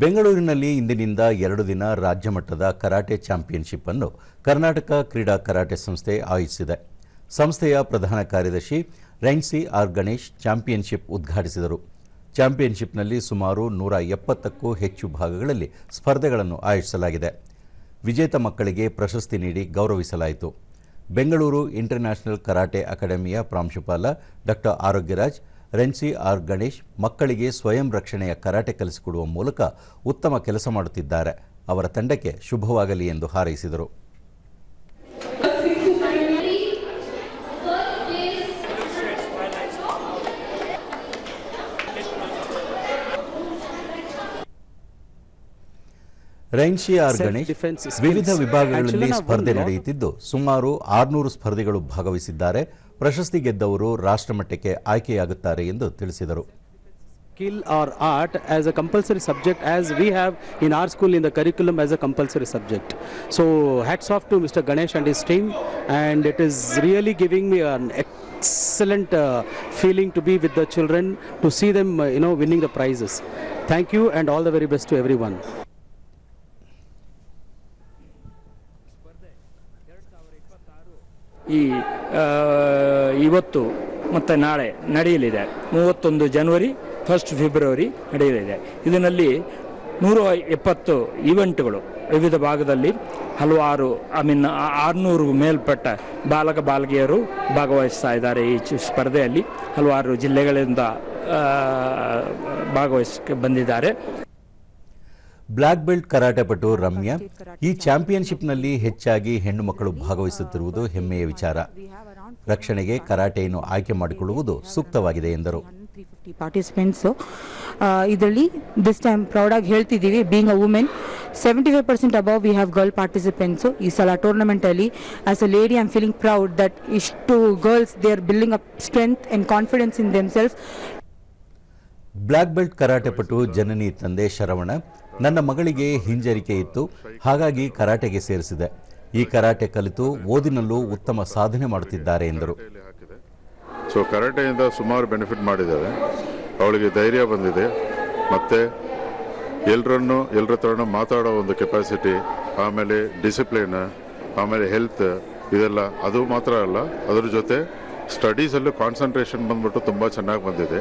ಬೆಂಗಳೂರಿನಲ್ಲಿ ಇಂದಿನಿಂದ ಎರಡು ದಿನ ರಾಜ್ಯ ಮಟ್ಟದ ಕರಾಟೆ ಚಾಂಪಿಯನ್ಶಿಪ್ ಅನ್ನು ಕರ್ನಾಟಕ ಕ್ರೀಡಾ ಕರಾಟೆ ಸಂಸ್ಥೆ ಆಯೋಜಿಸಿದೆ. ಸಂಸ್ಥೆಯ ಪ್ರಧಾನ ಕಾರ್ಯದರ್ಶಿ ರೈನ್ಸಿ ಆರ್ ಗಣೇಶ್ ಚಾಂಪಿಯನ್ಶಿಪ್ ಉದ್ಘಾಟಿಸಿದರು. ಚಾಂಪಿಯನ್ಶಿಪ್ನಲ್ಲಿ ಸುಮಾರು ನೂರ ಎಪ್ಪತ್ತಕ್ಕೂ ಹೆಚ್ಚು ಭಾಗಗಳಲ್ಲಿ ಸ್ಪರ್ಧೆಗಳನ್ನು ಆಯೋಜಿಸಲಾಗಿದೆ. ವಿಜೇತ ಮಕ್ಕಳಿಗೆ ಪ್ರಶಸ್ತಿ ನೀಡಿ ಗೌರವಿಸಲಾಯಿತು. ಬೆಂಗಳೂರು ಇಂಟರ್ನ್ಯಾಷನಲ್ ಕರಾಟೆ ಅಕಾಡೆಮಿಯ ಪ್ರಾಂಶುಪಾಲ doctor Arogyaraj renshi R Ganesh ಮಕ್ಕಳಿಗೆ ಸ್ವಯಂ ರಕ್ಷಣೆಯ ಕರಾಟೆ ಕಲಿಸಿಕೊಡುವ ಮೂಲಕ ಉತ್ತಮ ಕೆಲಸ ಮಾಡುತ್ತಿದ್ದಾರೆ. ಅವರ ತಂಡಕ್ಕೆ ಶುಭವಾಗಲಿ ಎಂದು ಹಾರೈಸಿದರು. ರೈನ್ಶಿ ಆರ್ ಗಣೇಶ್ ವಿವಿಧ ವಿಭಾಗಗಳಲ್ಲಿ ಸ್ಪರ್ಧೆ ನಡೆಯುತ್ತಿದ್ದು ಸುಮಾರು ಆರುನೂರು ಸ್ಪರ್ಧಿಗಳು ಭಾಗವಹಿಸಿದ್ದಾರೆ. ಪ್ರಶಸ್ತಿ ಗೆದ್ದವರು ರಾಷ್ಟ್ರಮಟ್ಟಕ್ಕೆ ಆಯ್ಕೆಯಾಗುತ್ತಾರೆ ಎಂದು ತಿಳಿಸಿದರು. Skill or art as a compulsory subject as we have in our school in the curriculum as a compulsory subject so hats off to mister Ganesh and his team and it is really giving me an excellent feeling to be with the children to see them you know winning the prizes thank you and all the very best to everyone ಈ uh, ಇವತ್ತು ಮತ್ತು ನಾಳೆ ನಡೆಯಲಿದೆ. ಮೂವತ್ತೊಂದು ಜನವರಿ first February ನಡೆಯಲಿದೆ. ಇದರಲ್ಲಿ ನೂರ ಎಪ್ಪತ್ತು ಈವೆಂಟ್ಗಳು ವಿವಿಧ ಭಾಗದಲ್ಲಿ ಹಲವಾರು ಐ ಮೀನ್ ಆರುನೂರು ಮೇಲ್ಪಟ್ಟ ಬಾಲಕ ಬಾಲಕಿಯರು ಭಾಗವಹಿಸ್ತಾ ಇದ್ದಾರೆ ಈ ಸ್ಪರ್ಧೆಯಲ್ಲಿ. ಹಲವಾರು ಜಿಲ್ಲೆಗಳಿಂದ ಭಾಗವಹಿಸ್ಕೆ ಬಂದಿದ್ದಾರೆ. ಬ್ಲ್ಯಾಕ್ ಬೆಲ್ಟ್ ಕರಾಟೆ ಪಟು ರಮ್ಯಾ ಈ ಚಾಂಪಿಯನ್ಶಿಪ್ನಲ್ಲಿ ಹೆಚ್ಚಾಗಿ ಹೆಣ್ಣು ಮಕ್ಕಳು ಭಾಗವಹಿಸುತ್ತಿರುವುದು ಹೆಮ್ಮೆಯ ವಿಚಾರ ರಕ್ಷಣೆಗೆ ಕರಾಟೆಯನ್ನು ಆಯ್ಕೆ ಮಾಡಿಕೊಳ್ಳುವುದು ಸೂಕ್ತವಾಗಿದೆ ಎಂದರು ಪಾರ್ಟಿಸಿಪೆಂಟ್ಸು ಇದರಲ್ಲಿ ದಿಸ್ ಟೈಮ್ ಪ್ರೌಡಾಗಿ ಹೇಳ್ತಿದ್ದೀವಿ being a women seventy five percent above we have girl participants ಈ ಸಲ ಟೂರ್ನಮೆಂಟಲ್ಲಿ as a lady I am feeling proud that ಇಷ್ಟು girls they are building up strength and confidence in them self black belt karate ಪಟು ಜನನಿ ತಂದೆ ಶರವಣ ನನ್ನ ಮಗಳಿಗೆ ಹಿಂಜರಿಕೆ ಇತ್ತು. ಹಾಗಾಗಿ ಕರಾಟೆಗೆ ಸೇರಿಸಿದೆ. ಈ ಕರಾಟೆ ಕಲಿತು ಓದಿನಲ್ಲೂ ಉತ್ತಮ ಸಾಧನೆ ಮಾಡುತ್ತಿದ್ದಾರೆ ಎಂದರು. ಸೊ ಕರಾಟೆಯಿಂದ ಸುಮಾರು ಬೆನಿಫಿಟ್ ಮಾಡಿದ್ದಾರೆ. ಅವಳಿಗೆ ಧೈರ್ಯ ಬಂದಿದೆ. ಮತ್ತು ಎಲ್ಲರನ್ನು ಎಲ್ಲರ ಹತ್ರನೂ ಮಾತಾಡೋ ಒಂದು ಕೆಪಾಸಿಟಿ ಆಮೇಲೆ ಡಿಸಿಪ್ಲಿನ್ ಆಮೇಲೆ ಹೆಲ್ತ್ ಇದೆಲ್ಲ ಅದು ಮಾತ್ರ ಅಲ್ಲ. ಅದರ ಜೊತೆ ಸ್ಟಡೀಸಲ್ಲೂ ಕಾನ್ಸಂಟ್ರೇಷನ್ ಬಂದ್ಬಿಟ್ಟು ತುಂಬ ಚೆನ್ನಾಗಿ ಬಂದಿದೆ.